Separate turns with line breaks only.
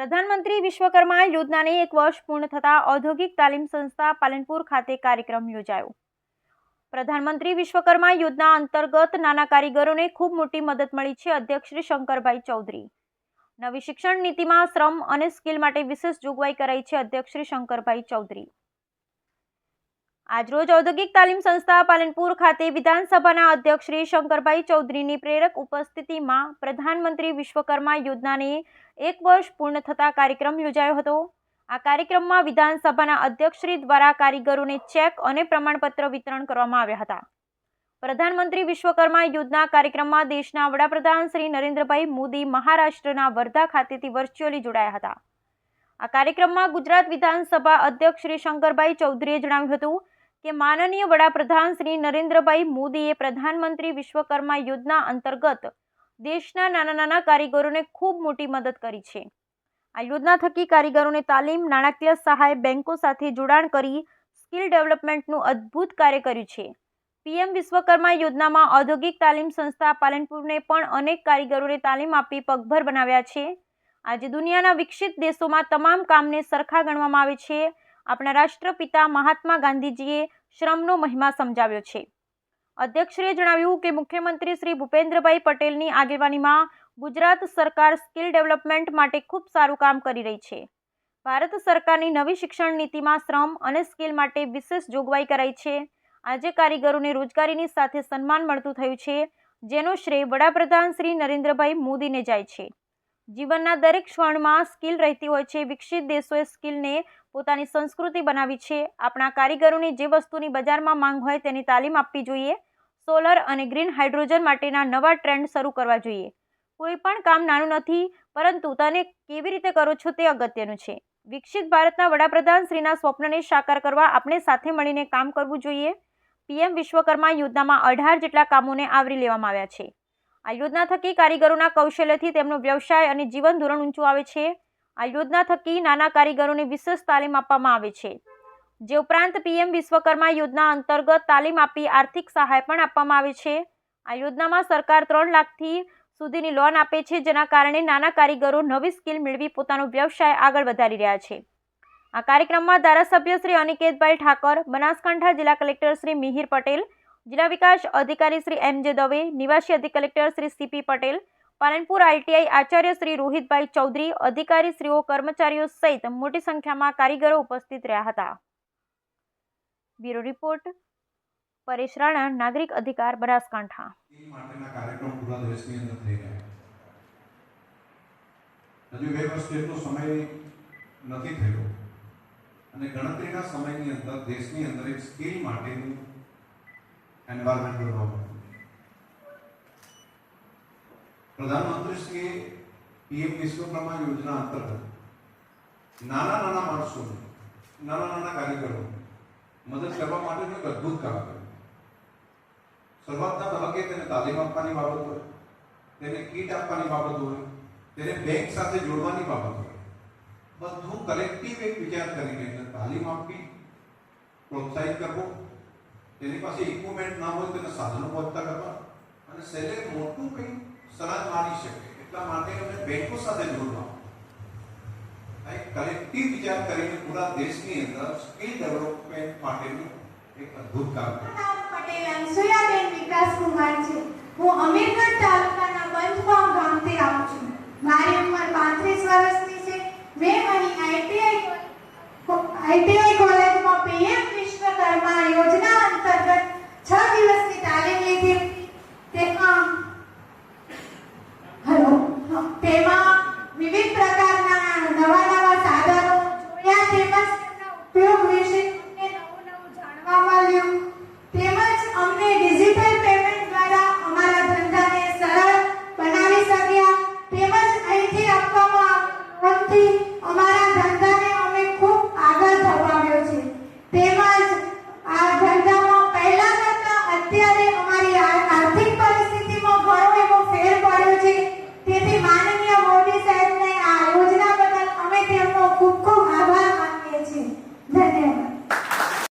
પ્રધાનમંત્રી વિશ્વકર્મા યોજનાને એક વર્ષ પૂર્ણ થતાં ઔદ્યોગિક તાલીમ સંસ્થા પાલનપુર ખાતે કાર્યક્રમ યોજાયો. પ્રધાનમંત્રી વિશ્વકર્મા યોજના અંતર્ગત નાના કારીગરોને ખૂબ મોટી મદદ મળી છે, અધ્યક્ષ શ્રી શંકરભાઈ ચૌધરી. નવી શિક્ષણ નીતિમાં શ્રમ અને સ્કિલ માટે વિશેષ જોગવાઈ કરાઈ છે, અધ્યક્ષ શ્રી શંકરભાઈ ચૌધરી. આજરોજ ઔદ્યોગિક તાલીમ સંસ્થા પાલનપુર ખાતે વિધાનસભાના અધ્યક્ષ શ્રી શંકરભાઈ ચૌધરીની પ્રેરક ઉપસ્થિતિમાં પ્રધાનમંત્રી વિશ્વકર્મા યોજનાને એક વર્ષ પૂર્ણ થતા કાર્યક્રમ યોજાયો હતો. આ કાર્યક્રમમાં વિધાનસભાના અધ્યક્ષશ્રી દ્વારા કારીગરોને ચેક અને પ્રમાણપત્ર વિતરણ કરવામાં આવ્યા હતા. પ્રધાનમંત્રી વિશ્વકર્મા યોજના કાર્યક્રમમાં દેશના વડાપ્રધાન શ્રી નરેન્દ્રભાઈ મોદી મહારાષ્ટ્રના વર્ધા ખાતેથી વર્ચ્યુઅલી જોડાયા હતા. આ કાર્યક્રમમાં ગુજરાત વિધાનસભા અધ્યક્ષ શ્રી શંકરભાઈ ચૌધરીએ જણાવ્યું હતું કે માનનીય વડાપ્રધાન શ્રી નરેન્દ્રભાઈ મોદીએ પ્રધાનમંત્રી વિશ્વકર્મા યોજના અંતર્ગત દેશના નાના નાના કારીગરોને ખૂબ મોટી મદદ કરી છે. આ યોજના થકી કારીગરોને તાલીમ, નાણાકીય સહાય, બેંકો સાથે જોડાણ કરી સ્કિલ ડેવલપમેન્ટનું અદ્ભુત કાર્ય કર્યું છે. પીએમ વિશ્વકર્મા યોજનામાં ઔદ્યોગિક તાલીમ સંસ્થા પાલનપુરને પણ અનેક કારીગરોને તાલીમ આપી પગભર બનાવ્યા છે. આજે દુનિયાના વિકસિત દેશોમાં તમામ કામને સરખા ગણવામાં આવે છે. આપણા રાષ્ટ્રપિતા મહાત્મા ગાંધીજીએ શ્રમનો મહિમા સમજાવ્યો છે. અધ્યક્ષશ્રીએ જણાવ્યું કે મુખ્યમંત્રી શ્રી ભૂપેન્દ્રભાઈ પટેલની આગેવાનીમાં ગુજરાત સરકાર સ્કિલ ડેવલપમેન્ટ માટે ખૂબ સારું કામ કરી રહી છે. ભારત સરકારની નવી શિક્ષણ નીતિમાં શ્રમ અને સ્કિલ માટે વિશેષ જોગવાઈ કરાઈ છે. આજે કારીગરોને રોજગારીની સાથે સન્માન મળતું થયું છે, જેનો શ્રેય વડાપ્રધાન શ્રી નરેન્દ્રભાઈ મોદીને જાય છે. જીવનના દરેક ક્ષણમાં સ્કિલ રહેતી હોય છે, વિકસિત દેશોએ સ્કિલને પોતાની સંસ્કૃતિ બનાવી છે. આપણા કારીગરોની જે વસ્તુની બજારમાં માંગ હોય તેની તાલીમ આપવી જોઈએ. સોલર અને ગ્રીન હાઇડ્રોજન માટેના નવા ટ્રેન્ડ શરૂ કરવા જોઈએ. કોઈ પણ કામ નાનું નથી, પરંતુ તને કેવી રીતે કરો છો તે અગત્યનું છે. વિકસિત ભારતના વડાપ્રધાન શ્રીના સ્વપ્નને સાકાર કરવા આપણે સાથે મળીને કામ કરવું જોઈએ. પીએમ વિશ્વકર્મા યોજનામાં અઢાર જેટલા કામોને આવરી લેવામાં આવ્યા છે. આ યોજના થકી કારીગરોના કૌશલ્યથી તેમનો વ્યવસાય અને જીવન ધોરણ ઊંચું આવે છે. આ યોજના થકી નાના કારીગરોને વિશેષ તાલીમ આપવામાં આવે છે. જે ઉપરાંત પીએમ વિશ્વકર્મા યોજના અંતર્ગત તાલીમ આપી આર્થિક સહાય પણ આપવામાં આવે છે. આ યોજનામાં સરકાર ત્રણ લાખથી સુધીની લોન આપે છે, જેના કારણે નાના કારીગરો નવી સ્કિલ મેળવી પોતાનો વ્યવસાય આગળ વધારી રહ્યા છે. આ કાર્યક્રમમાં ધારાસભ્ય શ્રી અનિકેતભાઈ ઠાકર, બનાસકાંઠા જિલ્લા કલેક્ટર શ્રી મિહિર પટેલ, જિલ્લા વિકાસ અધિકારી શ્રી એમ જે દવે, નિવાસી અધિક collector Shri CP Patel Palanpur ITI Acharya Shri રોહિતભાઈ ચૌધરી અધિકારીશ્રીઓ કર્મચારીઓ સહિત મોટી સંખ્યામાં કારીગરો ઉપસ્થિત રહ્યા હતા. બ્યુરો રિપોર્ટ, પરેશ રાણા, નાગરિક અધિકાર, બનાસકાંઠા.
હજુ બે વર્ષ જેટલો સમય નથી થયો અને ગણતરીના સમયની અંદર દેશની અંદર એક સ્કિલ માટેનું એન્વાયરમેન્ટ બનવા માંડ્યું પ્રધાનમંત્રીશ્રીએ પીએમ વિશ્વકર્મા યોજના અંતર્ગત નાના નાના માણસોને, નાના નાના કાર્યકરો મદદ કરવા માટેનું એક અદ્ભુત કામ કર્યું. શરૂઆતના તબક્કે તેને તાલીમ આપવાની બાબત હોય, તેને કીટ આપવાની બાબત હોય, તેને બેંક સાથે જોડવાની બાબત હોય. બધું કલેક્ટિવ એક વિચાર કરીને એને તાલીમ આપવી, પ્રોત્સાહિત કરવો, તેની પાસે ઇક્વિપમેન્ટ ના હોય તેને સાધનો પહોંચતા કરવા અને સેલે મોટું કંઈ સરાજ મારી શકે. એટલા માટે અમે બેંકો સાથે જોડવા એક કલેક્ટિવ વિચાર કરીને પૂરા દેશની અંદર સ્કિલ ડેવલપમેન્ટ માટેનું એક અદ્ભુત કામ કર્યું.
પટેલ વિકાસ કુમાર છે. હું અમીરગઢ તાલુકાના પંચગામ ગામથી આવું છું. મારી ઉંમર પાંત્રીસ વર્ષની છે. મેં અહીં આઈટીઆઈ આઈટીઆઈ કોલેજમાં